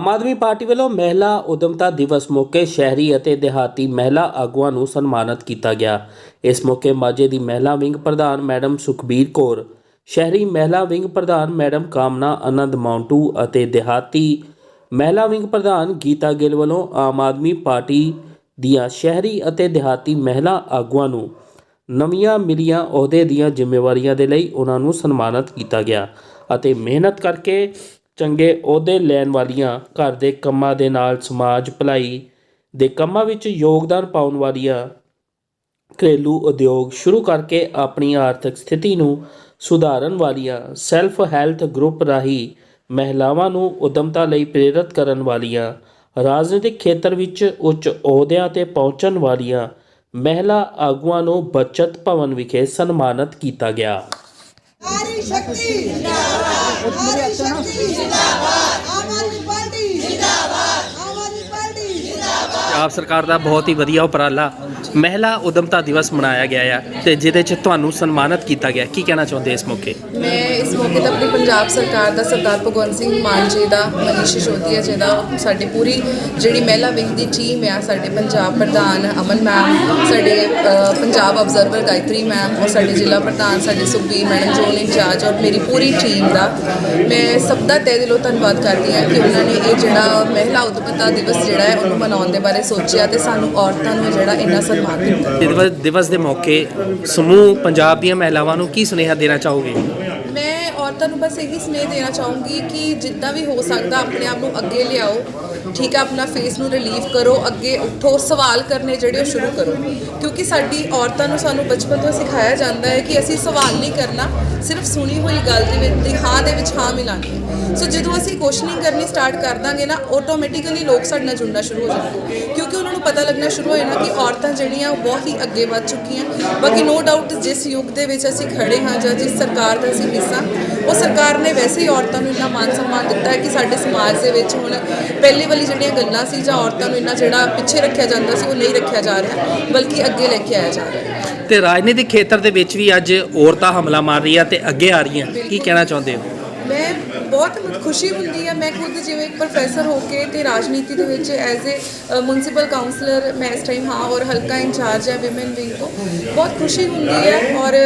Aam Aadmi party ਵੱਲੋਂ ਮਹਿਲਾ ਉਦਮਤਾ ਦਿਵਸ ਮੌਕੇ ਸ਼ਹਿਰੀ ਅਤੇ ਦਿਹਾਤੀ ਮਹਿਲਾ ਆਗੂਆਂ ਨੂੰ ਸਨਮਾਨਿਤ ਕੀਤਾ ਗਿਆ। ਇਸ ਮੌਕੇ ਮਾਝੇ ਦੀ ਮਹਿਲਾ ਵਿੰਗ ਪ੍ਰਧਾਨ ਮੈਡਮ ਸੁਖਬੀਰ ਕੌਰ, ਸ਼ਹਿਰੀ ਮਹਿਲਾ ਵਿੰਗ ਪ੍ਰਧਾਨ ਮੈਡਮ ਕਾਮਨਾ ਆਨੰਦ ਮਾਉਂਟੂ ਅਤੇ ਦਿਹਾਤੀ ਮਹਿਲਾ ਵਿੰਗ ਪ੍ਰਧਾਨ ਗੀਤਾ ਗਿੱਲ ਵੱਲੋਂ ਆਮ ਆਦਮੀ ਪਾਰਟੀ ਦੀਆਂ ਸ਼ਹਿਰੀ ਅਤੇ ਦਿਹਾਤੀ ਮਹਿਲਾ ਆਗੂਆਂ ਨੂੰ ਨਵੀਆਂ ਮਿਲੀਆਂ ਅਹੁਦੇ ਦੀਆਂ ਜ਼ਿੰਮੇਵਾਰੀਆਂ ਦੇ ਲਈ ਉਹਨਾਂ ਨੂੰ ਸਨਮਾਨਿਤ ਕੀਤਾ ਗਿਆ ਅਤੇ ਮਿਹਨਤ ਕਰਕੇ ਚੰਗੇ ਅਹੁਦੇ ਲੈਣ ਵਾਲੀਆਂ ਘਰ ਦੇ ਕੰਮਾਂ ਦੇ ਨਾਲ ਸਮਾਜ ਭਲਾਈ ਦੇ ਕੰਮਾਂ ਵਿੱਚ ਯੋਗਦਾਨ ਪਾਉਣ ਵਾਲੀਆਂ ਘਰੇਲੂ ਉਦਯੋਗ ਸ਼ੁਰੂ ਕਰਕੇ ਆਪਣੀ ਆਰਥਿਕ ਸਥਿਤੀ ਨੂੰ ਸੁਧਾਰਨ ਵਾਲੀਆਂ ਸੈਲਫ ਹੈਲਥ ਗਰੁੱਪ ਰਾਹੀਂ ਮਹਿਲਾਵਾਂ ਨੂੰ ਉਦਮਤਾ ਲਈ ਪ੍ਰੇਰਿਤ ਕਰਨ ਵਾਲੀਆਂ, ਰਾਜਨੀਤਿਕ ਖੇਤਰ ਵਿੱਚ ਉੱਚ ਅਹੁਦਿਆਂ ਤੇ ਪਹੁੰਚਣ ਵਾਲੀਆਂ ਮਹਿਲਾ ਆਗੂਆਂ ਨੂੰ ਬਚਤ ਭਵਨ ਵਿਖੇ ਸਨਮਾਨਿਤ ਕੀਤਾ ਗਿਆ। ਨਾਰੀ ਸ਼ਕਤੀ ਜਿੰਦਾਬਾਦ। ਜਿੰਦਾਬਾਦ। ਪੰਜਾਬ ਸਰਕਾਰ ਦਾ ਬਹੁਤ ਹੀ ਵਧੀਆ ਉਪਰਾਲਾ। ਮਹਿਲਾ ਉਦਮਤਾ ਦਿਵਸ ਮਨਾਇਆ ਗਿਆ ਆ ਤੇ ਜਿਹਦੇ 'ਚ ਤੁਹਾਨੂੰ ਸਨਮਾਨਿਤ ਕੀਤਾ ਗਿਆ। ਕੀ ਕਹਿਣਾ ਚਾਹੁੰਦੇ ਇਸ ਮੌਕੇ? ਮੈਂ ਇਸ ਮੌਕੇ ਤੇ ਆਪਣੀ ਪੰਜਾਬ ਸਰਕਾਰ ਦਾ ਸਰਦਾਰ ਭਗਵੰਤ ਸਿੰਘ ਮਾਨ ਜੀ ਦਾ ਮਨੀਸ਼ ਸਿਸੋਦੀਆ ਜੀ ਦਾ ਸਾਡੀ ਪੂਰੀ ਜਿਹੜੀ ਮਹਿਲਾ ਵਿੰਗ ਦੀ ਟੀਮ ਆ ਸਾਡੇ ਪੰਜਾਬ ਪ੍ਰਧਾਨ ਅਮਨ ਮੈਮ ਸਾਡੇ ਅ, ਪੰਜਾਬ ਆਬਜ਼ਰਵਰ ਗਾਇਤਰੀ ਮੈਮ ਔਰ ਸਾਡੇ ਜ਼ਿਲ੍ਹਾ ਪ੍ਰਧਾਨ ਸਾਡੇ ਸੁਖਬੀਰ ਮੈਡਮ ਜ਼ੋਨ ਇੰਚਾਰਜ ਔਰ ਮੇਰੀ ਪੂਰੀ ਟੀਮ ਦਾ। ਮੈਂ ਸਭ ਦਾ ਤਹਿ ਦਿਲੋਂ ਧੰਨਵਾਦ ਕਰਦੀ ਹਾਂ ਕਿ ਉਹਨਾਂ ਨੇ ਇਹ ਜਿਹੜਾ ਮਹਿਲਾ ਉਦਮਤਾ ਦਿਵਸ ਜਿਹੜਾ ਹੈ ਉਹਨੂੰ ਮਨਾਉਣ ਦੇ ਬਾਰੇ ਸੋਚਿਆ ਤੇ ਸਾਨੂੰ ਔਰਤਾਂ ਨੂੰ ਜਿਹੜਾ ਇੰਨਾ ਸਨਮਾਨ ਦਿੱਤਾ ਦਿਵਸ ਦਿਵਸ ਦੇ ਮੌਕੇ ਸਮੂਹ ਪੰਜਾਬ ਦੀਆਂ ਮਹਿਲਾਵਾਂ ਨੂੰ ਕੀ ਸੁਨੇਹਾ ਦੇਣਾ ਚਾਹੋਗੇ? ਮੈਂ ਔਰਤਾਂ ਨੂੰ ਬਸ ਇਹੀ ਸੁਨੇਹ ਦੇਣਾ ਚਾਹੂੰਗੀ ਕਿ ਜਿੱਦਾਂ ਵੀ ਹੋ ਸਕਦਾ ਆਪਣੇ ਆਪ ਨੂੰ ਅੱਗੇ ਲਿਆਓ। ਠੀਕ ਹੈ, ਆਪਣਾ ਫੇਸ ਨੂੰ ਰਿਲੀਵ ਕਰੋ, ਅੱਗੇ ਉੱਠੋ, ਸਵਾਲ ਕਰਨੇ ਜਿਹੜੇ ਉਹ ਸ਼ੁਰੂ ਕਰੋ। ਕਿਉਂਕਿ ਸਾਡੀ ਔਰਤਾਂ ਨੂੰ ਸਾਨੂੰ ਬਚਪਨ ਤੋਂ ਸਿਖਾਇਆ ਜਾਂਦਾ ਹੈ ਕਿ ਅਸੀਂ ਸਵਾਲ ਨਹੀਂ ਕਰਨਾ, ਸਿਰਫ ਸੁਣੀ ਹੋਈ ਗੱਲ ਦੇ ਵਿੱਚ ਦੀ ਹਾਂ ਦੇ ਵਿੱਚ ਹਾਂ ਮਿਲਾਣੀ ਹੈ ਸੋ ਜਦੋਂ ਅਸੀਂ ਕੁਐਸਚਨਿੰਗ ਕਰਨੀ ਸਟਾਰਟ ਕਰ ਦਾਂਗੇ ਨਾ ਆਟੋਮੈਟਿਕਲੀ ਲੋਕ ਸਾਡੇ ਨਾਲ ਜੁੜਨਾ ਸ਼ੁਰੂ ਹੋ ਜਾਣਗੇ ਕਿਉਂਕਿ ਉਹਨਾਂ ਨੂੰ ਪਤਾ ਲੱਗਣਾ ਸ਼ੁਰੂ ਹੋ ਜਾਣਾ ਕਿ ਔਰਤਾਂ ਜਿਹੜੀਆਂ, ਉਹ ਬਹੁਤ ਹੀ ਅੱਗੇ ਵੱਧ ਚੁੱਕੀਆਂ। ਬਾਕੀ ਨੋ ਡਾਊਟ ਜਿਸ ਯੁੱਗ ਦੇ ਵਿੱਚ ਅਸੀਂ ਖੜੇ ਹਾਂ ਜਾਂ ਜਿਸ ਸਰਕਾਰ ਦਾ ਅਸੀਂ ਹਿੱਸਾ, ਉਹ ਸਰਕਾਰ ਨੇ ਵੈਸੇ ਹੀ ਔਰਤਾਂ ਨੂੰ ਇੰਨਾ ਮਾਨ ਸਨਮਾਨ ਦਿੱਤਾ ਹੈ ਕਿ ਸਾਡੇ ਸਮਾਜ ਦੇ ਵਿੱਚ ਹੁਣ ਪਹਿਲੀ ਵਾਲੀ ਜਿਹੜੀਆਂ ਗੱਲਾਂ ਸੀ ਜਾਂ ਔਰਤਾਂ ਨੂੰ ਇੰਨਾ ਜਿਹੜਾ ਪਿੱਛੇ ਰੱਖਿਆ ਜਾਂਦਾ ਸੀ, ਉਹ ਨਹੀਂ ਰੱਖਿਆ ਜਾ ਰਿਹਾ, ਬਲਕਿ ਅੱਗੇ ਲੈ ਕੇ ਆਇਆ ਜਾ ਰਿਹਾ। ਹੈ ਤੇ ਰਾਜਨੀਤਿਕ ਖੇਤਰ ਦੇ ਵਿੱਚ ਵੀ ਅੱਜ ਔਰਤਾਂ ਹਮਲਾ ਮਾਰ ਰਹੀਆਂ ਤੇ ਅੱਗੇ ਆ ਰਹੀਆਂ, ਕੀ ਕਹਿਣਾ ਚਾਹੁੰਦੇ ਹੋ? ਬਹੁਤ ਖੁਸ਼ੀ ਹੁੰਦੀ ਹੈ। ਮੈਂ ਖੁਦ ਜਿਵੇਂ ਇੱਕ ਪ੍ਰੋਫੈਸਰ ਹੋ ਕੇ ਤੇ ਰਾਜਨੀਤੀ ਦੇ ਵਿੱਚ ਐਜ਼ ਅ ਮਿਊਨਿਸਪਲ ਕਾਉਂਸਲਰ ਮੈਂ ਇਸ ਟਾਈਮ ਹਾਂ ਔਰ ਹਲਕਾ ਇੰਚਾਰਜ ਹੈ ਵਿਮਨ ਵਿੰਗ ਤੋਂ। ਬਹੁਤ ਖੁਸ਼ੀ ਹੁੰਦੀ ਹੈ ਔਰ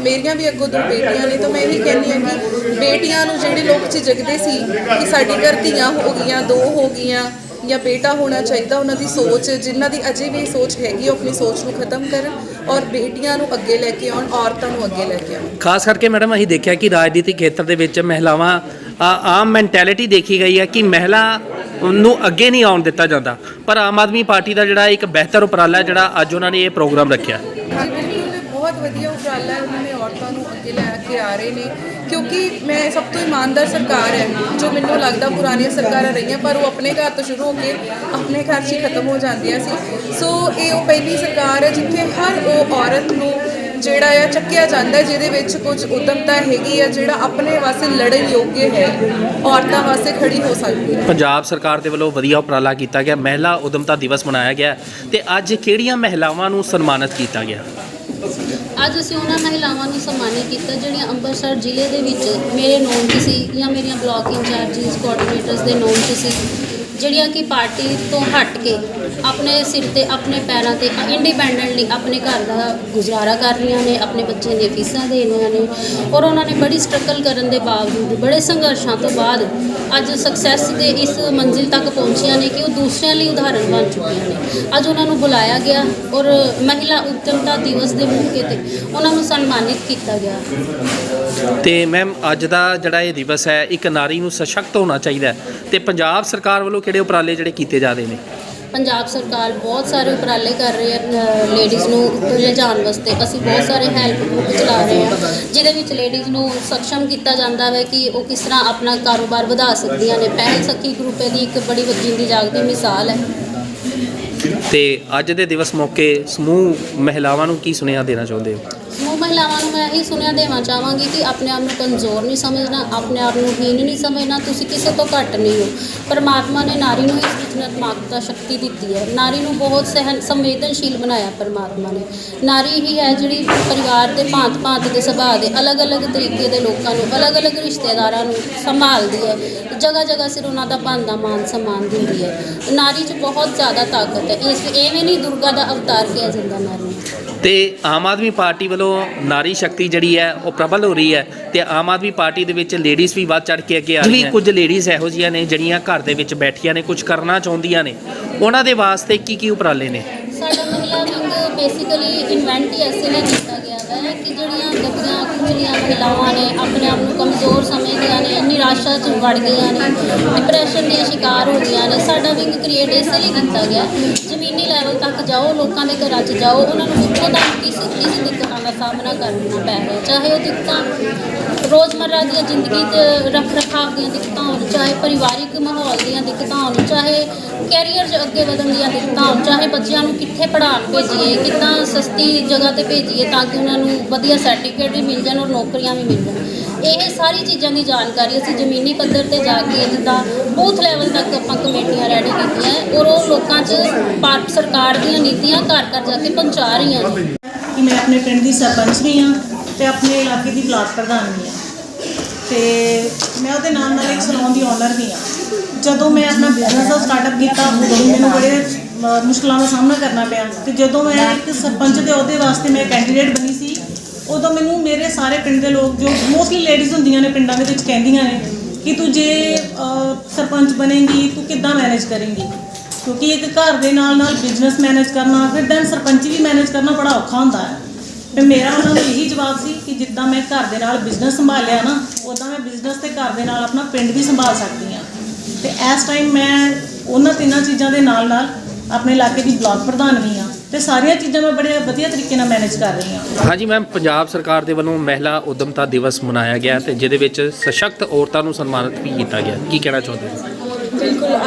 ਮੇਰੀਆਂ ਵੀ ਅੱਗੋਂ ਦੋ ਬੇਟੀਆਂ ਨੇ। ਤਾਂ ਮੈਂ ਇਹੀ ਕਹਿੰਦੀ ਹਾਂ ਕਿ ਬੇਟੀਆਂ ਨੂੰ ਜਿਹੜੇ ਲੋਕ ਝਿਜਕਦੇ ਸੀ ਕਿ ਸਾਡੀ ਘਰ ਧੀਆਂ ਹੋ ਗਈਆਂ, ਦੋ ਹੋ ਗਈਆਂ ਜਾਂ ਬੇਟਾ ਹੋਣਾ ਚਾਹੀਦਾ, ਉਹਨਾਂ ਦੀ ਸੋਚ, ਜਿਨ੍ਹਾਂ ਦੀ ਅਜੇ ਵੀ ਸੋਚ ਹੈਗੀ, ਉਹ ਆਪਣੀ ਸੋਚ ਨੂੰ ਖਤਮ ਕਰਨ ਔਰ ਬੇਟੀਆਂ ਨੂੰ ਅੱਗੇ ਲੈ ਕੇ ਆਉਣ, ਔਰਤਾਂ ਨੂੰ ਅੱਗੇ ਲੈ ਕੇ ਆਉਣ। ਖਾਸ ਕਰਕੇ ਮੈਡਮ, ਅਸੀਂ ਦੇਖਿਆ ਕਿ ਰਾਜਨੀਤਿਕ ਖੇਤਰ ਦੇ ਵਿੱਚ ਮਹਿਲਾਵਾਂ ਆਮ ਮੈਂਟੈਲਿਟੀ ਦੇਖੀ ਗਈ ਹੈ ਕਿ ਮਹਿਲਾ ਨੂੰ ਅੱਗੇ ਨਹੀਂ ਆਉਣ ਦਿੱਤਾ ਜਾਂਦਾ। ਪਰ ਆਮ ਆਦਮੀ ਪਾਰਟੀ ਦਾ ਜਿਹੜਾ ਇੱਕ ਬਿਹਤਰ ਉਪਰਾਲਾ ਜਿਹੜਾ ਅੱਜ ਉਹਨਾਂ ਨੇ ਇਹ ਪ੍ਰੋਗਰਾਮ ਰੱਖਿਆ। ਬਹੁਤ ਵਧੀਆ ਉਪਰਾਲਾ ਹੈ। ਉਹਨਾਂ ਨੇ ਔਰਤਾਂ ਨੂੰ ਅੱਗੇ ਲੈ ਕੇ ਆ ਰਹੇ ਨੇ। ਕਿਉਂਕਿ ਮੈਂ ਸਭ ਤੋਂ ਇਮਾਨਦਾਰ ਸਰਕਾਰ ਹੈ, ਜੋ ਮੈਨੂੰ ਲੱਗਦਾ ਪੁਰਾਣੀਆਂ ਸਰਕਾਰਾਂ ਰਹੀਆਂ, ਪਰ ਉਹ ਆਪਣੇ ਘਰ ਤੋਂ ਸ਼ੁਰੂ ਹੋ ਕੇ ਆਪਣੇ ਘਰ 'ਚ ਹੀ ਖਤਮ ਹੋ ਜਾਂਦੀਆਂ ਸੀ। ਸੋ ਇਹ ਉਹ ਪਹਿਲੀ ਸਰਕਾਰ ਹੈ, ਜਿੱਥੇ ਹਰ ਉਹ ਔਰਤ ਨੂੰ ਜਿਹੜਾ ਆ ਚੱਕਿਆ ਜਾਂਦਾ ਜਿਹਦੇ ਵਿੱਚ ਕੁਝ ਉਦਮਤਾ ਹੈਗੀ ਆ ਜਿਹੜਾ ਆਪਣੇ ਵਾਸਤੇ ਲੜਨ ਯੋਗ ਹੈ ਔਰਤਾਂ ਵਾਸਤੇ ਖੜੀ ਹੋ ਸਕਦੀ ਹੈ। ਪੰਜਾਬ ਸਰਕਾਰ ਦੇ ਵੱਲੋਂ ਵਧੀਆ ਉਪਰਾਲਾ ਕੀਤਾ ਗਿਆ ਮਹਿਲਾ ਉਦਮਤਾ ਦਿਵਸ ਮਨਾਇਆ ਗਿਆ ਤੇ ਅੱਜ ਕਿਹੜੀਆਂ ਮਹਿਲਾਵਾਂ ਨੂੰ ਸਨਮਾਨਿਤ ਕੀਤਾ ਗਿਆ? ਅੱਜ ਅਸੀਂ ਉਹਨਾਂ ਮਹਿਲਾਵਾਂ ਨੂੰ ਸਨਮਾਨਿਤ ਕੀਤਾ ਜਿਹੜੀਆਂ ਅੰਮ੍ਰਿਤਸਰ ਜ਼ਿਲ੍ਹੇ ਦੇ ਵਿੱਚ ਮੇਰੇ ਨੋਨ 'ਚ ਸੀ ਜਾਂ ਮੇਰੀਆਂ ਬਲਾਕ ਇੰਚਾਰਜਿਸ ਕੋਆਰਡੀਨੇਟਰਸ ਦੇ ਨੋਨ 'ਚ ਸੀ ਜਿਹੜੀਆਂ ਕਿ ਪਾਰਟੀ ਤੋਂ ਹਟ ਕੇ ਆਪਣੇ ਸਿਰ ਤੇ, ਆਪਣੇ ਪੈਰਾਂ ਤੇ ਇੰਡੀਪੈਂਡੈਂਟਲੀ ਆਪਣੇ ਘਰ ਦਾ ਗੁਜ਼ਾਰਾ ਕਰ ਰਹੀਆਂ ਨੇ, ਆਪਣੇ ਬੱਚਿਆਂ ਦੀਆਂ ਫੀਸਾਂ ਦੇ ਰਹੀਆਂ ਨੇ ਔਰ ਉਹਨਾਂ ਨੇ ਬੜੀ ਸਟਰਗਲ ਕਰਨ ਦੇ ਬਾਵਜੂਦ ਬੜੇ ਸੰਘਰਸ਼ਾਂ ਤੋਂ ਬਾਅਦ ਅੱਜ ਸਕਸੈਸ ਦੇ ਇਸ ਮੰਜ਼ਿਲ ਤੱਕ ਪਹੁੰਚੀਆਂ ਨੇ ਕਿ ਉਹ ਦੂਸਰਿਆਂ ਲਈ ਉਦਾਹਰਣ ਬਣ ਚੁੱਕੀਆਂ ਨੇ। ਅੱਜ ਉਹਨਾਂ ਨੂੰ ਬੁਲਾਇਆ ਗਿਆ ਔਰ ਮਹਿਲਾ ਉੱਦਮਤਾ ਦਿਵਸ ਦੇ ਮੌਕੇ ਤੇ ਉਹਨਾਂ ਨੂੰ ਸਨਮਾਨਿਤ ਕੀਤਾ ਗਿਆ। ਤੇ ਮੈਮ ਅੱਜ ਦਾ ਜਿਹੜਾ ਇਹ ਦਿਵਸ ਹੈ, ਇੱਕ ਨਾਰੀ ਨੂੰ ਸਸ਼ਕਤ ਹੋਣਾ ਚਾਹੀਦਾ ਹੈ ਤੇ ਪੰਜਾਬ ਸਰਕਾਰ ਵੱਲੋਂ ਕਿਹੜੇ ਉਪਰਾਲੇ ਜਿਹੜੇ ਕੀਤੇ ਜਾ ਰਹੇ ਨੇ? ਪੰਜਾਬ ਸਰਕਾਰ ਬਹੁਤ ਸਾਰੇ ਉਪਰਾਲੇ ਕਰ ਰਹੀ ਹੈ ਲੇਡੀਜ਼ ਨੂੰ ਉੱਪਰ ਲਿਜਾਣ ਵਾਸਤੇ। ਅਸੀਂ ਬਹੁਤ ਸਾਰੇ ਹੈਲਪ ਗਰੁੱਪ ਚਲਾ ਰਹੇ ਹਾਂ ਜਿਹਦੇ ਵਿੱਚ ਲੇਡੀਜ਼ ਨੂੰ ਸક્ષਮ ਕੀਤਾ ਜਾਂਦਾ ਹੈ ਕਿ ਉਹ ਕਿਸ ਤਰ੍ਹਾਂ ਆਪਣਾ ਕਾਰੋਬਾਰ ਵਧਾ ਸਕਦੀਆਂ ਨੇ। ਪਹਿਲ ਸਖੀ ਗਰੁੱਪ ਦੀ ਇੱਕ ਬੜੀ ਜਿੰਦੀ ਜਾਗਦੀ ਮਿਸਾਲ ਹੈ। ਤੇ ਅੱਜ ਦੇ ਦਿਵਸ ਮੌਕੇ ਸਮੂਹ ਮਹਿਲਾਵਾਂ ਨੂੰ ਕੀ ਸੁਨੇਹਾ ਦੇਣਾ ਚਾਹੁੰਦੇ ਹੋ? ਮਹਿਲਾਵਾਂ ਨੂੰ ਮੈਂ ਇਹੀ ਸੁਨੇਹਾ ਦੇਣਾ ਚਾਹਾਂਗੀ ਕਿ ਆਪਣੇ ਆਪ ਨੂੰ ਕਮਜ਼ੋਰ ਨਹੀਂ ਸਮਝਣਾ, ਆਪਣੇ ਆਪ ਨੂੰ ਹੀਨ ਨਹੀਂ ਸਮਝਣਾ, ਤੁਸੀਂ ਕਿਸੇ ਤੋਂ ਘੱਟ ਨਹੀਂ ਹੋ। ਪਰਮਾਤਮਾ ਨੇ ਨਾਰੀ ਨੂੰ ਇਸ ਵਿੱਚ ਸ਼ਕਤੀ ਦਿੱਤੀ ਹੈ। ਨਾਰੀ ਨੂੰ ਬਹੁਤ ਸਹਿਨ ਸੰਵੇਦਨਸ਼ੀਲ ਬਣਾਇਆ ਪਰਮਾਤਮਾ ਨੇ। ਨਾਰੀ ਹੀ ਹੈ ਜਿਹੜੀ ਪਰਿਵਾਰ ਦੇ ਭਾਂਤ ਭਾਂਤ ਦੇ ਸੁਭਾਅ ਦੇ ਅਲੱਗ-ਅਲੱਗ ਤਰੀਕੇ ਦੇ ਲੋਕਾਂ ਨੂੰ, ਅਲੱਗ-ਅਲੱਗ ਰਿਸ਼ਤੇਦਾਰਾਂ ਨੂੰ ਸੰਭਾਲਦੀ ਹੈ। ਜਗ੍ਹਾ ਜਗ੍ਹਾ ਸਿਰ ਉਹਨਾਂ ਦਾ ਭਾਂਦਾ ਮਾਨ ਸਨਮਾਨ ਦਿੰਦੀ ਹੈ। ਨਾਰੀ 'ਚ ਬਹੁਤ ਜ਼ਿਆਦਾ ਤਾਕਤ ਹੈ। ਇਸ ਐਵੇਂ ਨਹੀਂ ਦੁਰਗਾ ਦਾ ਅਵਤਾਰ ਕਿਹਾ ਜਾਂਦਾ ਨਾਰੀ ਨੂੰ ਤੇ ਆਮ ਆਦਮੀ ਪਾਰਟੀ ਵੱਲੋਂ ਨਾਰੀ ਸ਼ਕਤੀ ਜਿਹੜੀ ਹੈ ਉਹ ਪ੍ਰਬਲ ਹੋ ਰਹੀ ਹੈ ਤੇ ਆਮ ਆਦਮੀ ਪਾਰਟੀ ਦੇ ਵਿੱਚ ਲੇਡੀਜ਼ ਵੀ ਵੱਧ ਚੜ ਕੇ ਅੱਗੇ ਆ ਰਹੀਆਂ। ਕੁਝ ਲੇਡੀਜ਼ ਇਹੋ ਜਿਹੀਆਂ ਨੇ ਜਿਹੜੀਆਂ ਘਰ ਦੇ ਵਿੱਚ ਬੈਠੀਆਂ ਨੇ ਕੁਝ ਕਰਨਾ ਚਾਹੁੰਦੀਆਂ ਨੇ। ਉਹਨਾਂ ਦੇ ਵਾਸਤੇ ਕੀ ਕੀ ਉਪਰਾਲੇ ਨੇ? ਬੇਸਿਕਲੀ ਇਨਵੈਂਟ ਹੀ ਐਸੇ ਲਈ ਕੀਤਾ ਗਿਆ ਹੈ ਕਿ ਜਿਹੜੀਆਂ ਗੱਦੀਆਂ ਕੁਚਲੀਆਂ ਮਹਿਲਾਵਾਂ ਨੇ ਆਪਣੇ ਆਪ ਨੂੰ ਕਮਜ਼ੋਰ ਸਮਝਦੀਆਂ ਨੇ, ਨਿਰਾਸ਼ਾ 'ਚ ਵੜ ਗਈਆਂ ਨੇ ਡਿਪਰੈਸ਼ਨ ਦੇ ਸ਼ਿਕਾਰ ਹੋ ਗਈਆਂ ਨੇ, ਸਾਡਾ ਵਿੰਗ ਕ੍ਰੀਏਟ ਇਸੇ ਲਈ ਕੀਤਾ ਗਿਆ। ਜ਼ਮੀਨੀ ਲੈਵਲ ਤੱਕ ਜਾਓ, ਲੋਕਾਂ ਦੇ ਘਰਾਂ 'ਚ ਜਾਓ, ਉਹਨਾਂ ਨੂੰ ਪੁੱਛੋ ਤਾਂ ਕਿਸ ਕਿਸ ਦਿੱਕਤਾਂ ਦਾ ਸਾਹਮਣਾ ਕਰਨਾ ਪੈ ਰਿਹਾ। ਚਾਹੇ ਉਹ ਦਿੱਕਤਾਂ ਰੋਜ਼ਮਰਰਾ ਦੀਆਂ ਜ਼ਿੰਦਗੀ 'ਚ ਰੱਖ ਰਖਾਵ ਦੀਆਂ ਦਿੱਕਤਾਂ ਹੋਣ, ਚਾਹੇ ਪਰਿਵਾਰਿਕ ਮਾਹੌਲ ਦੀਆਂ ਦਿੱਕਤਾਂ ਹੋਣ, ਚਾਹੇ ਕੈਰੀਅਰ 'ਚ ਅੱਗੇ ਵਧਣ ਦੀਆਂ ਦਿੱਕਤਾਂ ਹੋਣ ਚਾਹੇ ਬੱਚਿਆਂ ਨੂੰ ਕਿੱਥੇ ਪੜ੍ਹਾਉਣ ਭੇਜੀਏ, ਕਿੱਦਾਂ ਸਸਤੀ ਜਗ੍ਹਾ ਤੇ ਭੇਜੀਏ ਤਾਂ ਕਿ ਉਹਨਾਂ ਨੂੰ ਵਧੀਆ ਸਰਟੀਫਿਕੇਟ ਵੀ ਮਿਲ ਜਾਣ ਔਰ ਨੌਕਰੀਆਂ ਵੀ ਮਿਲ ਜਾਣ। ਇਹ ਸਾਰੀ ਚੀਜ਼ਾਂ ਦੀ ਜਾਣਕਾਰੀ ਅਸੀਂ ਜ਼ਮੀਨੀ ਪੱਧਰ ਤੇ ਜਾ ਕੇ ਜਿੱਦਾਂ ਬੂਥ ਲੈਵਲ ਤੱਕ ਆਪਾਂ ਕਮੇਟੀਆਂ ਰੈਡੀ ਕੀਤੀਆਂ ਔਰ ਉਹ ਲੋਕਾਂ 'ਚ ਭਾਰਤ ਸਰਕਾਰ ਦੀਆਂ ਨੀਤੀਆਂ ਘਰ ਘਰ ਜਾ ਕੇ ਪਹੁੰਚਾ ਰਹੀਆਂ ਨੇ। ਕਿ ਮੈਂ ਆਪਣੇ ਪਿੰਡ ਦੀ ਸਰਪੰਚ ਵੀ ਹਾਂ ਤੇ ਆਪਣੇ ਇਲਾਕੇ ਦੀ ਬਲਾਕ ਪ੍ਰਧਾਨ ਵੀ ਹਾਂ। ਤੇ ਮੈਂ ਉਹਦੇ ਨਾਲ ਨਾਲ ਇੱਕ ਸਲੂਨ ਦੀ ਓਨਰ ਵੀ ਹਾਂ। ਜਦੋਂ ਮੈਂ ਆਪਣਾ ਬਿਜ਼ਨਸ ਦਾ ਸਟਾਰਟਅਪ ਕੀਤਾ ਉਦੋਂ ਮੈਨੂੰ ਬੜੇ ਅ, ਮੁਸ਼ਕਲਾਂ ਦਾ ਸਾਹਮਣਾ ਕਰਨਾ ਪਿਆ। ਤੇ ਜਦੋਂ ਮੈਂ ਇੱਕ ਸਰਪੰਚ ਦੇ ਅਹੁਦੇ ਵਾਸਤੇ ਮੈਂ ਕੈਂਡੀਡੇਟ ਬਣੀ ਸੀ ਉਦੋਂ ਮੈਨੂੰ ਮੇਰੇ ਸਾਰੇ ਪਿੰਡ ਦੇ ਲੋਕ ਜੋ ਮੋਸਟਲੀ ਲੇਡੀਜ਼ ਹੁੰਦੀਆਂ ਨੇ ਪਿੰਡਾਂ ਦੇ ਵਿੱਚ ਕਹਿੰਦੀਆਂ ਨੇ ਕਿ ਤੂੰ ਜੇ ਸਰਪੰਚ ਬਣੇਗੀ ਤੂੰ ਕਿੱਦਾਂ ਮੈਨੇਜ ਕਰੇਂਗੀ? ਕਿਉਂਕਿ ਇੱਕ ਘਰ ਦੇ ਨਾਲ ਨਾਲ ਬਿਜ਼ਨਸ ਮੈਨੇਜ ਕਰਨਾ ਫਿਰ ਦੈਨ ਸਰਪੰਚੀ ਵੀ ਮੈਨੇਜ ਕਰਨਾ ਬੜਾ ਔਖਾ ਹੁੰਦਾ ਹੈ। ਤੇ ਮੇਰਾ ਉਹਨਾਂ ਨੂੰ ਇਹੀ ਜਵਾਬ ਸੀ ਕਿ ਜਿੱਦਾਂ ਮੈਂ ਘਰ ਦੇ ਨਾਲ ਬਿਜ਼ਨਸ ਸੰਭਾਲਿਆ ਨਾ ਉਦਾਂ ਮੈਂ ਬਿਜ਼ਨਸ ਤੇ ਘਰ ਦੇ ਨਾਲ ਆਪਣਾ ਪਿੰਡ ਵੀ ਸੰਭਾਲ ਸਕਦੀ ਹਾਂ। ਤੇ ਇਸ ਟਾਈਮ ਮੈਂ ਉਹਨਾਂ ਤਿੰਨਾਂ ਚੀਜ਼ਾਂ ਦੇ ਨਾਲ ਨਾਲ ਆਪਣੇ ਇਲਾਕੇ ਦੀ ਬਲਾਕ ਪ੍ਰਧਾਨ ਵੀ ਹਾਂ ਤੇ ਸਾਰੀਆਂ ਚੀਜ਼ਾਂ ਮੈਂ ਬੜੇ ਵਧੀਆ ਤਰੀਕੇ ਨਾਲ ਮੈਨੇਜ ਕਰ ਰਹੀ ਹਾਂ। ਹਾਂਜੀ ਮੈਮ ਪੰਜਾਬ ਸਰਕਾਰ ਦੇ ਵੱਲੋਂ ਮਹਿਲਾ ਉਦਮਤਾ ਦਿਵਸ ਮਨਾਇਆ ਗਿਆ ਤੇ ਜਿਹਦੇ ਵਿੱਚ ਸਸ਼ਕਤ ਔਰਤਾਂ ਨੂੰ ਸਨਮਾਨਿਤ ਵੀ ਕੀਤਾ ਗਿਆ। ਕੀ ਕਹਿਣਾ ਚਾਹੁੰਦੇ ਹੋ?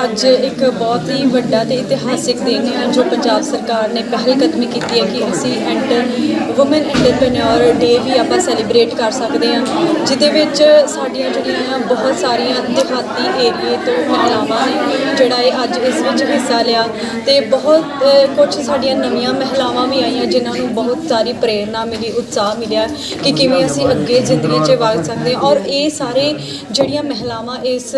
ਅੱਜ ਇੱਕ ਬਹੁਤ ਹੀ ਵੱਡਾ ਤੇ ਇਤਿਹਾਸਿਕ ਦਿਨ ਹੈ, ਜੋ ਪੰਜਾਬ ਸਰਕਾਰ ਨੇ ਪਹਿਲ ਕਦਮੀ ਕੀਤੀ ਹੈ ਕਿ ਅਸੀਂ ਐਂਟਰ ਔਮਨ ਐਂਟਰਪ੍ਰੈਨਿਓਰ ਡੇ ਵੀ ਆਪਾਂ ਸੈਲੀਬ੍ਰੇਟ ਕਰ ਸਕਦੇ ਹਾਂ, ਜਿਹਦੇ ਵਿੱਚ ਸਾਡੀਆਂ ਜਿਹੜੀਆਂ ਆ ਬਹੁਤ ਸਾਰੀਆਂ ਦਿਹਾਤੀ ਏਰੀਏ ਤੋਂ ਮਹਿਲਾਵਾਂ ਨੇ, ਜਿਹੜਾ ਇਹ ਅੱਜ ਇਸ ਵਿੱਚ ਹਿੱਸਾ ਲਿਆ ਤੇ ਬਹੁਤ ਕੁਝ ਸਾਡੀਆਂ ਨਵੀਆਂ ਮਹਿਲਾਵਾਂ ਵੀ ਆਈਆਂ, ਜਿਨ੍ਹਾਂ ਨੂੰ ਬਹੁਤ ਸਾਰੀ ਪ੍ਰੇਰਨਾ ਮਿਲੀ, ਉਤਸ਼ਾਹ ਮਿਲਿਆ ਕਿ ਕਿਵੇਂ ਅਸੀਂ ਅੱਗੇ ਜ਼ਿੰਦਗੀ 'ਚ ਵਗ ਸਕਦੇ ਹਾਂ। ਔਰ ਇਹ ਸਾਰੇ ਜਿਹੜੀਆਂ ਮਹਿਲਾਵਾਂ ਇਸ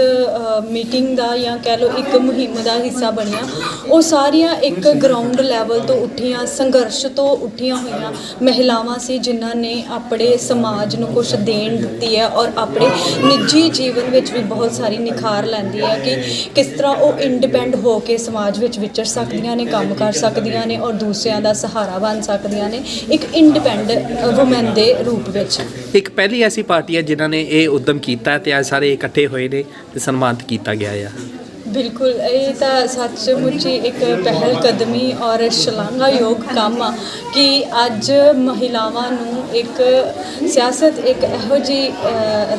ਮੀਟਿੰਗ ਦਾ ਜਾਂ ਕਹਿ ਲਓ ਇੱਕ ਮੁਹਿੰਮ ਦਾ ਹਿੱਸਾ ਬਣੀਆਂ। ਉਹ ਸਾਰੀਆਂ ਇੱਕ ਗਰਾਊਂਡ ਲੈਵਲ ਤੋਂ ਉੱਠੀਆਂ, ਸੰਘਰਸ਼ ਤੋਂ ਉੱਠੀਆਂ ਹੋਈਆਂ ਮਹਿਲਾਵਾਂ ਸੀ ਜਿਨ੍ਹਾਂ ਨੇ ਆਪਣੇ ਸਮਾਜ ਨੂੰ ਕੁਝ ਦੇਣ ਦਿੱਤੀ ਹੈ ਔਰ ਆਪਣੇ ਨਿੱਜੀ ਜੀਵਨ ਵਿੱਚ ਵੀ ਬਹੁਤ ਸਾਰੀ ਨਿਖਾਰ ਲੈਂਦੀ ਹੈ ਕਿ ਕਿਸ ਤਰ੍ਹਾਂ ਉਹ ਇੰਡੀਪੈਂਡ ਹੋ ਕੇ ਸਮਾਜ ਵਿੱਚ ਵਿਚਰ ਸਕਦੀਆਂ ਨੇ, ਕੰਮ ਕਰ ਸਕਦੀਆਂ ਨੇ ਔਰ ਦੂਸਰਿਆਂ ਦਾ ਸਹਾਰਾ ਬਣ ਸਕਦੀਆਂ ਨੇ ਇੱਕ ਇੰਡੀਪੈਂਡ ਔਮਨ ਦੇ ਰੂਪ ਵਿੱਚ। ਇੱਕ ਪਹਿਲੀ ਐਸੀ ਪਾਰਟੀ ਹੈ ਜਿਨ੍ਹਾਂ ਨੇ ਇਹ ਉਦਮ ਕੀਤਾ ਤੇ ਅੱਜ ਸਾਰੇ ਇਕੱਠੇ ਹੋਏ ਨੇ ਤੇ ਸਨਮਾਨਿਤ ਕੀਤਾ ਗਿਆ ਆ। ਬਿਲਕੁਲ, ਇਹ ਤਾਂ ਸੱਚਮੁੱਚ ਇੱਕ ਪਹਿਲ ਕਦਮੀ ਔਰ ਸ਼ਲਾਘਾਯੋਗ ਕੰਮ ਆ ਕਿ ਅੱਜ ਮਹਿਲਾਵਾਂ ਨੂੰ ਇੱਕ ਸਿਆਸਤ ਇੱਕ ਇਹੋ ਜੀ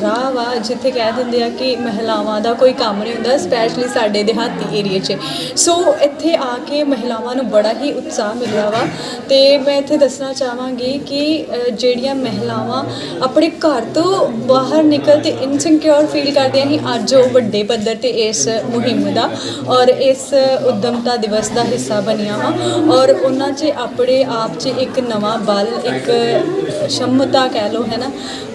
ਰਾਹ ਵਾ ਜਿੱਥੇ ਕਹਿ ਦਿੰਦੇ ਆ ਕਿ ਮਹਿਲਾਵਾਂ ਦਾ ਕੋਈ ਕੰਮ ਨਹੀਂ ਹੁੰਦਾ ਸਪੈਸ਼ਲੀ ਸਾਡੇ ਦਿਹਾਤੀ ਏਰੀਏ 'ਚ। ਸੋ ਇੱਥੇ ਆ ਕੇ ਮਹਿਲਾਵਾਂ ਨੂੰ ਬੜਾ ਹੀ ਉਤਸ਼ਾਹ ਮਿਲਿਆ ਵਾ ਤੇ ਮੈਂ ਇੱਥੇ ਦੱਸਣਾ ਚਾਹਾਂਗੀ ਕਿ ਜਿਹੜੀਆਂ ਮਹਿਲਾਵਾਂ ਆਪਣੇ ਘਰ ਤੋਂ ਬਾਹਰ ਨਿਕਲ ਤੇ ਇਨਸਿਕਿਉਰ ਫੀਲ ਕਰਦੀਆਂ ਸੀ ਅੱਜ ਉਹ ਵੱਡੇ ਪੱਧਰ ਤੇ ਇਸ ਮੁਹਿੰਮ ਦਾ ਔਰ ਇਸ ਉਦਮਤਾ ਦਿਵਸ ਦਾ ਹਿੱਸਾ ਬਣੀਆਂ ਵਾ ਔਰ ਉਹਨਾਂ 'ਚ ਆਪਣੇ ਆਪ 'ਚ ਇੱਕ ਨਵਾਂ ਬਲ ਇੱਕ ਸ਼ਮਤਾ ਕਹਿ ਲਓ ਹੈ ਨਾ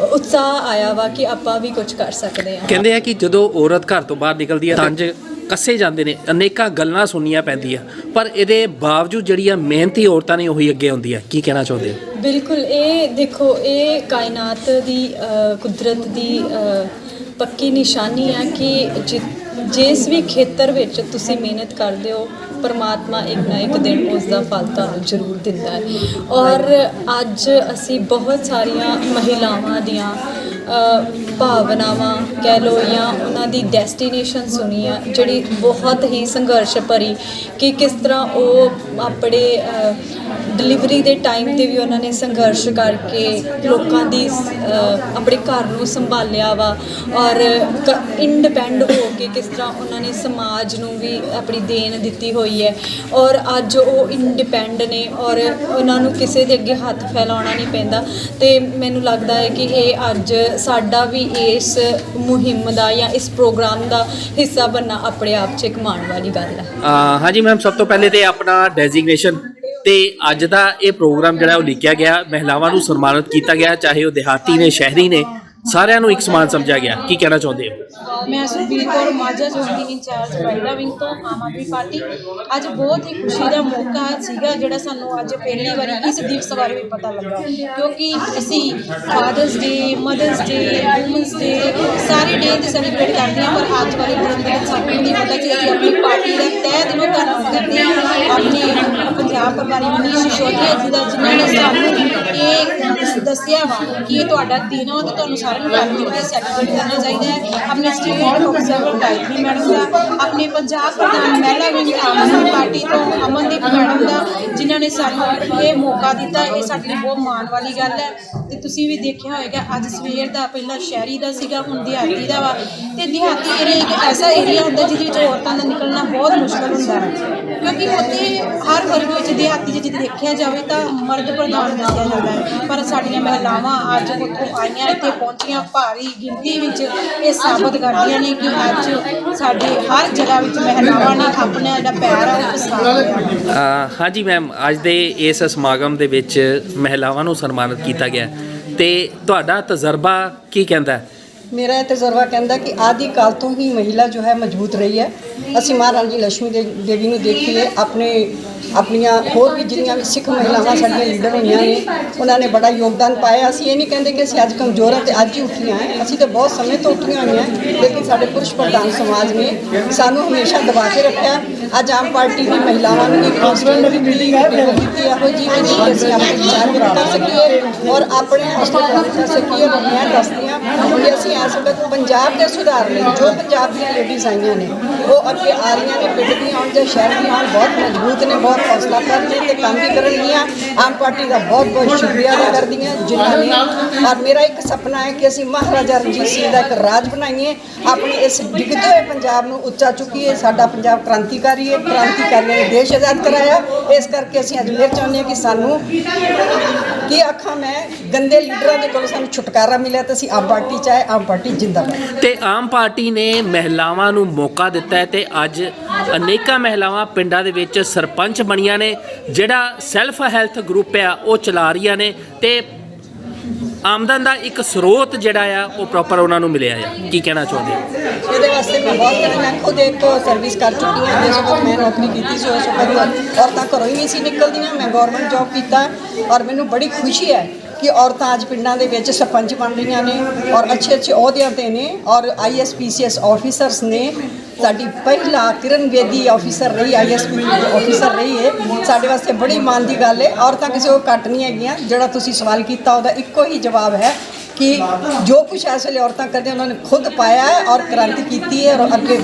ਉਤਸ਼ਾਹ ਆਇਆ ਵਾ ਕਿ ਆਪਾਂ ਵੀ ਕੁਝ ਕਰ ਸਕਦੇ ਹਾਂ। ਕਹਿੰਦੇ ਆ ਕਿ ਜਦੋਂ ਔਰਤ ਘਰ ਤੋਂ ਬਾਹਰ ਨਿਕਲਦੀ ਹੈ ਤੰਜ ਕੱਸੇ ਜਾਂਦੇ ਨੇ ਅਨੇਕਾਂ ਗੱਲਾਂ ਸੁਣਨੀਆਂ ਪੈਂਦੀਆਂ ਪਰ ਇਹਦੇ ਬਾਵਜੂਦ ਜਿਹੜੀਆਂ ਮਿਹਨਤੀ ਔਰਤਾਂ ਨੇ ਉਹੀ ਅੱਗੇ ਆਉਂਦੀਆਂ ਕੀ ਕਹਿਣਾ ਚਾਹੁੰਦੇ ਹੋ? ਬਿਲਕੁਲ ਇਹ ਦੇਖੋ ਇਹ ਕਾਇਨਾਤ ਦੀ ਕੁਦਰਤ ਦੀ ਪੱਕੀ ਨਿਸ਼ਾਨੀ ਹੈ ਕਿ ਜਿ- ਜਿਸ ਵੀ ਖੇਤਰ ਵਿੱਚ ਤੁਸੀਂ ਮਿਹਨਤ ਕਰਦੇ ਹੋ, ਪਰਮਾਤਮਾ ਇੱਕ ਨਾ ਇੱਕ ਦਿਨ ਉਸ ਦਾ ਫਲ ਤੁਹਾਨੂੰ ਜ਼ਰੂਰ ਦਿੰਦਾ ਹੈ। ਔਰ ਅੱਜ ਅਸੀਂ ਬਹੁਤ ਸਾਰੀਆਂ ਮਹਿਲਾਵਾਂ ਦੀਆਂ ਭਾਵਨਾਵਾਂ ਕਹਿ ਲਓ ਜਾਂ ਉਹਨਾਂ ਦੀ ਡੈਸਟੀਨੇਸ਼ਨ ਸੁਣੀ ਆ, ਜਿਹੜੀ ਬਹੁਤ ਹੀ ਸੰਘਰਸ਼ ਭਰੀ ਕਿ ਕਿਸ ਤਰ੍ਹਾਂ ਉਹ ਆਪਣੇ ਡਿਲੀਵਰੀ ਦੇ ਟਾਈਮ ਤੇ ਵੀ ਉਹਨਾਂ ਨੇ ਸੰਘਰਸ਼ ਕਰਕੇ ਲੋਕਾਂ ਦੀ ਅਹ, ਆਪਣੇ ਘਰ ਨੂੰ ਸੰਭਾਲਿਆ ਵਾ ਔਰ ਇੰਡੀਪੈਂਡ ਹੋ ਕੇ ਕਿਸ ਤਰ੍ਹਾਂ ਉਹਨਾਂ ਨੇ ਸਮਾਜ ਨੂੰ ਵੀ ਆਪਣੀ ਦੇਣ ਦਿੱਤੀ ਹੋਈ ਹੈ। ਔਰ ਅੱਜ ਉਹ ਇੰਡੀਪੈਂਡ ਨੇ ਔਰ ਉਹਨਾਂ ਨੂੰ ਕਿਸੇ ਦੇ ਅੱਗੇ ਹੱਥ ਫੈਲਾਉਣਾ ਨਹੀਂ ਪੈਂਦਾ ਤੇ ਮੈਨੂੰ ਲੱਗਦਾ ਹੈ ਕਿ ਇਹ ਅੱਜ ਸਾਡਾ ਵੀ ਇਸ ਮੁਹਿੰਮ ਦਾ ਜਾਂ ਇਸ ਪ੍ਰੋਗਰਾਮ ਦਾ ਹਿੱਸਾ ਬਣਨਾ ਆਪਣੇ ਆਪ 'ਚ ਇੱਕ ਮਾਣ ਵਾਲੀ ਗੱਲ ਹੈ। ਅਹ ਹਾਂਜੀ ਮੈਮ ਸਭ ਤੋਂ ਪਹਿਲੇ ਤੇ ਆਪਣਾ ਡੈਜ਼ਿਗਨੇਸ਼ਨ ਤੇ ਅੱਜ ਦਾ ਇਹ ਪ੍ਰੋਗਰਾਮ ਜਿਹੜਾ ਉਹ ਲਿਖਿਆ ਗਿਆ, ਮਹਿਲਾਵਾਂ ਨੂੰ ਸਨਮਾਨਿਤ ਕੀਤਾ ਗਿਆ, ਚਾਹੇ ਉਹ ਦਿਹਾਤੀ ਨੇ, ਸ਼ਹਿਰੀ ਨੇ ਸਾਰਿਆਂ ਨੂੰ ਇੱਕ ਸਮਾਨ ਸਮਝਿਆ ਗਿਆ। ਕੀ ਕਹਿਣਾ ਚਾਹੁੰਦੇ ਹੋ? ਮੈਂ ਸੁਖਬੀਰ ਕੌਰ ਮਾਝਾ ਜ਼ੋਨ ਦੀ ਇੰਚਾਰਜ ਮਹਿਲਾ ਵਿੰਗ ਤੋਂ ਆਮ ਆਦਮੀ ਪਾਰਟੀ। ਅੱਜ ਬਹੁਤ ਹੀ ਖੁਸ਼ੀ ਦਾ ਮੌਕਾ ਸੀਗਾ, ਜਿਹੜਾ ਸਾਨੂੰ ਅੱਜ ਪਹਿਲੀ ਵਾਰੀ ਇਸ ਦਿਵਸ ਬਾਰੇ ਵੀ ਪਤਾ ਲੱਗਾ। ਕਿਉਂਕਿ ਅਸੀਂ father's day mother's day women's day ਸਾਰੇ ਡੇ ਤੇ ਸੈਲੀਬ੍ਰੇਟ ਕਰਦੇ ਹਾਂ, ਪਰ ਅੱਜ ਵਾਲੇ ਦਿਨ ਦੇ ਵਿੱਚ ਸਾਨੂੰ ਨਹੀਂ ਪਤਾ ਕਿ ਅਸੀਂ ਆਪਣੀ ਪਾਰਟੀ ਦਾ ਤਹਿ ਦਿਲੋਂ ਧੰਨਵਾਦ ਕਰਦੇ ਹਾਂ, ਆਪਣੇ ਪੰਜਾਬ ਪ੍ਰਭਾਰੀ ਮਨੀਸ਼ ਸਿਸੋਦੀਆ ਜੀ ਦਾ ਜਿਨ੍ਹਾਂ ਨੇ ਸਾਨੂੰ ਇਹ ਦੱਸਿਆ ਵਾ ਕਿ ਤੁਹਾਡਾ ਦਿਨ ਆ ਤੇ ਤੁਹਾਨੂੰ ਸਾਰਿਆਂ ਨੂੰ ਰਲ ਮਿਲ ਕੇ ਸੈਲੀਬ੍ਰੇਟ ਕਰਨਾ ਚਾਹੀਦਾ ਹੈ। ਆਪਣੇ ਸਟੇਟ ਆਬਜ਼ਰਵਰ ਗਾਇਤਰੀ ਮੈਡਮ ਦਾ। ਆਪਣੇ ਪੰਜਾਬ ਪ੍ਰਧਾਨ ਮਹਿਲਾ ਵਿੰਗ ਆਮ ਆਦਮੀ ਪਾਰਟੀ ਤੋਂ ਅਮਨਦੀਪ ਮੈਡਮ ਦਾ, ਜਿਨ੍ਹਾਂ ਨੇ ਸਾਨੂੰ ਇਹ ਮੌਕਾ ਦਿੱਤਾ, ਇਹ ਸਾਡੇ ਲਈ ਬਹੁਤ ਮਾਣ ਵਾਲੀ ਗੱਲ ਹੈ। ਤੇ ਤੁਸੀਂ ਵੀ ਦੇਖਿਆ ਹੋਏਗਾ, ਅੱਜ ਸਵੇਰ ਦਾ ਪਹਿਲਾਂ ਸ਼ਹਿਰੀ ਦਾ ਸੀਗਾ, ਹੁਣ ਦਿਹਾਤੀ ਦਾ ਵਾ। ਤੇ ਦਿਹਾਤੀ ਏਰੀਆ ਇੱਕ ਐਸਾ ਏਰੀਆ ਹੁੰਦਾ, ਜਿਹਦੇ ਵਿੱਚ ਔਰਤਾਂ ਦਾ ਨਿਕਲਣਾ ਬਹੁਤ ਮੁਸ਼ਕਲ ਹੁੰਦਾ ਹੈ। ਕਿਉਂਕਿ ਉੱਥੇ ਹਰ ਵਰਗ ਵਿੱਚ ਦਿਹਾਤੀ 'ਚ ਜੇ ਦੇਖਿਆ ਜਾਵੇ ਤਾਂ ਮਰਦ ਪ੍ਰਧਾਨ ਦੱਸਿਆ ਜਾਂਦਾ ਹੈ। ਪਰ ਸਾਡੀਆਂ ਮਹਿਲਾਵਾਂ ਅੱਜ ਉੱਥੋਂ ਆਈਆਂ, ਇੱਥੇ ਪਹੁੰਚ ਪਹੁੰਚੀਆਂ ਭਾਰੀ ਗਿਣਤੀ ਵਿੱਚ ਇਹ ਸਾਬਤ ਕਰਦੀਆਂ ਨੇ ਕਿ ਅੱਜ ਸਾਡੇ ਹਰ ਜਗ੍ਹਾ ਵਿੱਚ ਮਹਿਲਾਵਾਂ ਨੇ ਆਪਣਾ ਜਿਹੜਾ ਪੈਰ ਆ, ਉਹ ਪਸਾਰ ਅਹ ਹਾਂਜੀ ਮੈਮ, ਅੱਜ ਦੇ ਇਸ ਸਮਾਗਮ ਦੇ ਵਿੱਚ ਮਹਿਲਾਵਾਂ ਨੂੰ ਸਨਮਾਨਿਤ ਕੀਤਾ ਗਿਆ ਤੇ ਤੁਹਾਡਾ ਤਜਰਬਾ ਕੀ ਕਹਿੰਦਾ ਹੈ? ਮੇਰਾ ਇਹ ਤਜਰਬਾ ਕਹਿੰਦਾ ਕਿ ਆਦਿ ਕਾਲ ਤੋਂ ਹੀ ਮਹਿਲਾ ਜੋ ਹੈ ਮਜ਼ਬੂਤ ਰਹੀ ਹੈ। ਅਸੀਂ ਮਹਾਰਾਣੀ ਲక్ష్ਮੀ ਦੇ- ਦੇਵੀ ਨੂੰ ਦੇਖੀਏ ਆਪਣੇ ਆਪਣੀਆਂ ਹੋਰ ਵੀ ਜਿੰਨੀਆਂ ਵੀ ਸਿੱਖ ਮਹਿਲਾਵਾਂ ਸਾਡੀਆਂ ਲੀਡਰ ਹੋਈਆਂ ਨੇ ਉਹਨਾਂ ਨੇ ਬੜਾ ਯੋਗਦਾਨ ਪਾਇਆ। ਅਸੀਂ ਇਹ ਨਹੀਂ ਕਹਿੰਦੇ ਕਿ ਅਸੀਂ ਅੱਜ ਕਮਜ਼ੋਰ ਹਾਂ ਤੇ ਅੱਜ ਹੀ ਉੱਠੀਆਂ ਹੈ। ਅਸੀਂ ਤਾਂ ਬਹੁਤ ਸਮੇਂ ਤੋਂ ਉੱਠੀਆਂ ਹੋਈਆਂ ਲੇਕਿਨ ਸਾਡੇ ਪੁਰਸ਼ ਪ੍ਰਧਾਨ ਸਮਾਜ ਨੇ ਸਾਨੂੰ ਹਮੇਸ਼ਾ ਦਬਾ ਕੇ ਰੱਖਿਆ। ਅੱਜ ਆਮ ਪਾਰਟੀ ਦੀ ਮਹਿਲਾਵਾਂ ਨੂੰ ਇੱਕ ਹੌਸਲਾ ਵੀ ਮਿਲੀ ਹੈ। ਕੀਤੀ ਇਹੋ ਜੀ ਕਿ ਅਸੀਂ ਆਪਣੇ ਵਿਚਾਰ ਵਿਅਕਤ ਕਰ ਸਕੀਏ ਔਰ ਆਪਣੇ ਹੌਸਲੇ ਕਰ ਸਕੀਏ। ਮੈਂ ਦੱਸਦੀ ਹੁਣ ਕਿ ਅਸੀਂ ਇਸ ਵਕਤ ਪੰਜਾਬ ਦੇ ਸੁਧਾਰ ਲਈ ਜੋ ਪੰਜਾਬ ਦੀਆਂ ਲੇਡੀਜ਼ ਆਈਆਂ ਨੇ, ਉਹ ਅੱਗੇ ਆ ਰਹੀਆਂ ਨੇ, ਪਿੰਡ ਦੀਆਂ ਆਉਣ ਜਾਂ ਸ਼ਹਿਰ ਦੀਆਂ ਆਉਣ, ਬਹੁਤ ਮਜ਼ਬੂਤ ਨੇ, ਬਹੁਤ ਹੌਸਲਾ ਕਰਦੇ ਤੇ ਕੰਮ ਵੀ ਕਰਨਗੀਆਂ। ਆਮ ਪਾਰਟੀ ਦਾ ਬਹੁਤ ਬਹੁਤ ਸ਼ੁਕਰੀਆ ਅਦਾ ਕਰਦੀ ਹਾਂ ਜਿਨ੍ਹਾਂ ਨੇ। ਔਰ ਮੇਰਾ ਇੱਕ ਸੁਪਨਾ ਹੈ ਕਿ ਅਸੀਂ ਮਹਾਰਾਜਾ ਰਣਜੀਤ ਸਿੰਘ ਦਾ ਇੱਕ ਰਾਜ ਬਣਾਈਏ। ਆਪਣੇ ਇਸ ਡਿੱਗਦੇ ਹੋਏ ਪੰਜਾਬ ਨੂੰ ਉੱਚਾ ਚੁੱਕੀਏ। ਸਾਡਾ ਪੰਜਾਬ ਕ੍ਰਾਂਤੀਕਾਰੀ ਹੈ, ਕ੍ਰਾਂਤੀਕਾਰੀਆਂ ਨੇ ਦੇਸ਼ ਆਜ਼ਾਦ ਕਰਾਇਆ। ਇਸ ਕਰਕੇ ਅਸੀਂ ਅੱਜ ਫਿਰ ਚਾਹੁੰਦੇ ਹਾਂ ਕਿ ਸਾਨੂੰ ਕੀ ਆਖਾਂ ਮੈਂ, ਗੰਦੇ ਲੀਡਰਾਂ ਦੇ ਕੋਲੋਂ ਸਾਨੂੰ ਛੁਟਕਾਰਾ ਮਿਲਿਆ ਤਾਂ ਅਸੀਂ ਆਪ ਪਾਰਟੀ ਚ ਆਏ ਆਮ ਪਾਰਟੀ ਜਿੰਦਾਬਾਦ। ਤੇ ਆਮ ਪਾਰਟੀ ਨੇ ਮਹਿਲਾਵਾਂ ਨੂੰ ਮੌਕਾ ਦਿੱਤਾ ਹੈ ਤੇ ਅੱਜ ਅਨੇਕਾਂ ਮਹਿਲਾਵਾਂ ਪਿੰਡਾਂ ਦੇ ਵਿੱਚ ਸਰਪੰਚ ਬਣੀਆਂ ਨੇ ਜਿਹੜਾ ਸੈਲਫ ਹੈਲਥ ਗਰੁੱਪ ਆ ਉਹ ਚਲਾ ਰਹੀਆਂ ਨੇ ਤੇ ਆਮਦਨ ਦਾ ਇੱਕ ਸਰੋਤ ਜਿਹੜਾ ਆ ਉਹ ਪ੍ਰੋਪਰ ਉਹਨਾਂ ਨੂੰ ਮਿਲਿਆ ਆ। ਕੀ ਕਹਿਣਾ ਚਾਹੁੰਦੇ ਹੋ? ਇਹਦੇ ਵਾਸਤੇ ਮੈਂ ਬਹੁਤ ਕਰਾਂ ਮੈਂ ਖੁਦ ਇੱਕ ਸਰਵਿਸ ਕਰ ਚੁੱਕੀ ਹਾਂ। ਜਿਸ ਵਕਤ ਮੈਂ ਨੌਕਰੀ ਕੀਤੀ ਸੀ ਉਸ ਵਕਤ ਔਰਤਾਂ ਘਰੋਂ ਹੀ ਨਹੀਂ ਸੀ ਨਿਕਲਦੀਆਂ। ਮੈਂ ਗਵਰਨਮੈਂਟ ਜੌਬ ਕੀਤਾ ਔਰ ਮੈਨੂੰ ਬੜੀ ਖੁਸ਼ੀ ਹੈ ਕਿ ਔਰਤਾਂ ਅੱਜ ਪਿੰਡਾਂ ਦੇ ਵਿੱਚ ਸਰਪੰਚ ਬਣ ਰਹੀਆਂ ਨੇ ਔਰ ਅੱਛੇ ਅੱਛੇ ਅਹੁਦਿਆਂ ਤੇ ਨੇ ਔਰ ਆਈਐਸਪੀਸੀਐਸ ਆਫੀਸਰਸ ਨੇ। ਸਾਡੀ ਪਹਿਲਾ ਕਿਰਨ ਵੇਦੀ ਆਫੀਸਰ ਰਹੀ ਆਈਐਸਪੀ ਆਫੀਸਰ ਰਹੀ ਹੈ ਸਾਡੇ ਵਾਸਤੇ ਬੜੀ ਮਾਣ ਦੀ ਗੱਲ ਹੈ। ਔਰਤਾਂ ਕਿਸੇ ਕੋ ਘੱਟ ਨਹੀਂ ਹੈਗੀਆਂ। ਜਿਹੜਾ ਤੁਸੀਂ ਸਵਾਲ ਕੀਤਾ, ਉਹਦਾ ਇੱਕੋ ਹੀ ਜਵਾਬ ਹੈ ਕਿ ਜੋ ਕੁਝ ਇਸ ਵੇਲੇ ਔਰਤਾਂ ਕਰਦੇ, ਉਹਨਾਂ ਨੇ ਖੁਦ ਪਾਇਆ ਹੈ ਔਰ ਕ੍ਰਾਂਤੀ ਕੀਤੀ ਹੈ ਔਰ ਅੱਗੇ